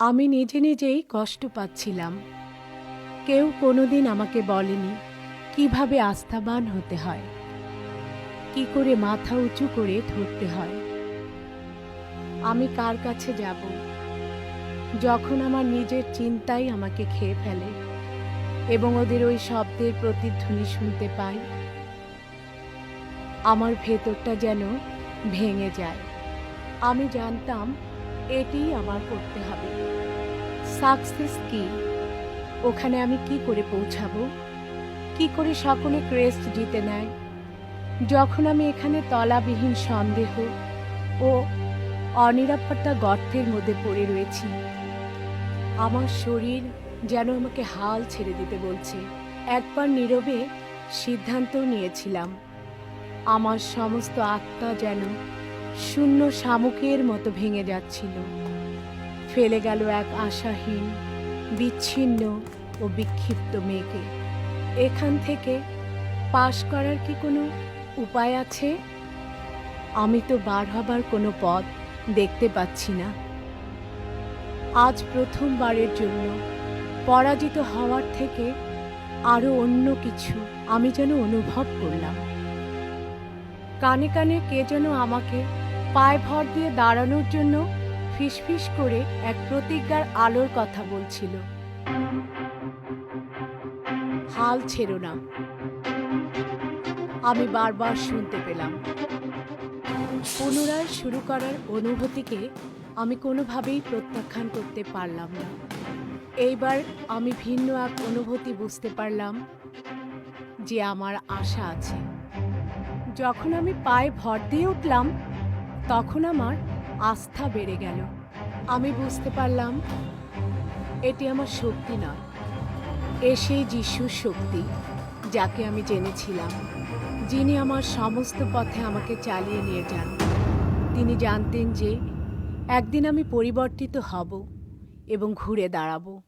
আমি নিজে নিজেই কষ্ট পাচ্ছিলাম। কেউ কোনোদিন আমাকে বলেনি, কীভাবে আস্থাবান হতে হয়? কি করে মাথা উঁচু করে ধরতে হয়? আমি কার কাছে যাব? যখন আমার নিজের চিন্তাই আমাকে খেয়ে ফেলে এবং ওদের ওই শব্দের প্রতিধ্বনি শুনতে পাই, আমার ভেতরটা যেন ভেঙে যায়। আমি জানতাম এটিই আমার করতে হবে। সাকসেস কি? ওখানে আমি কি করে পৌঁছাবো? কি করে সকলে ক্রেস্ট জিতে নেয়? যখন আমি এখানে তলাবিহীন সন্দেহ ও অনিরাপত্তা গর্তের মধ্যে পড়ে রয়েছি, আমার শরীর যেন আমাকে হাল ছেড়ে দিতে বলছে। একবার নীরবে সিদ্ধান্ত নিয়েছিলাম। আমার সমস্ত আত্মা যেন শূন্য শামুকের মতো ভেঙে যাচ্ছিল। ফেলে গেল এক আশাহীন, বিচ্ছিন্ন ও বিক্ষিপ্ত মেয়েকে। এখান থেকে পাশ করার কি কোনো উপায় আছে? আমি তো বার হবার কোনো পথ দেখতে পাচ্ছি না। আজ প্রথমবারের জন্য পরাজিত হওয়ার থেকে আরও অন্য কিছু আমি যেন অনুভব করলাম। কানে কানে কে যেন আমাকে পায়ে ভর দিয়ে দাঁড়ানোর জন্য ফিসফিস করে এক প্রতিজ্ঞার আলোর কথা বলছিল। হাল ছেড়ো না। আমি বারবার শুনতে পেলাম। পুনরায় শুরু করার অনুভূতিকে আমি কোনোভাবেই প্রত্যাখ্যান করতে পারলাম না। এইবার আমি ভিন্ন এক অনুভূতি বুঝতে পারলাম যে আমার আশা আছে। যখন আমি পায়ে ভর দিয়ে উঠলাম তখন আমার আস্থা বেড়ে গেল। আমি বুঝতে পারলাম, এটি আমার শক্তি নয় এ সেই যিশুর শক্তি, যাকে আমি জেনেছিলাম, যিনি আমার সমস্ত পথে আমাকে চালিয়ে নিয়ে যান। তিনি জানতেন যে, একদিন আমি পরিবর্তিত হব এবং ঘুরে দাঁড়াবো।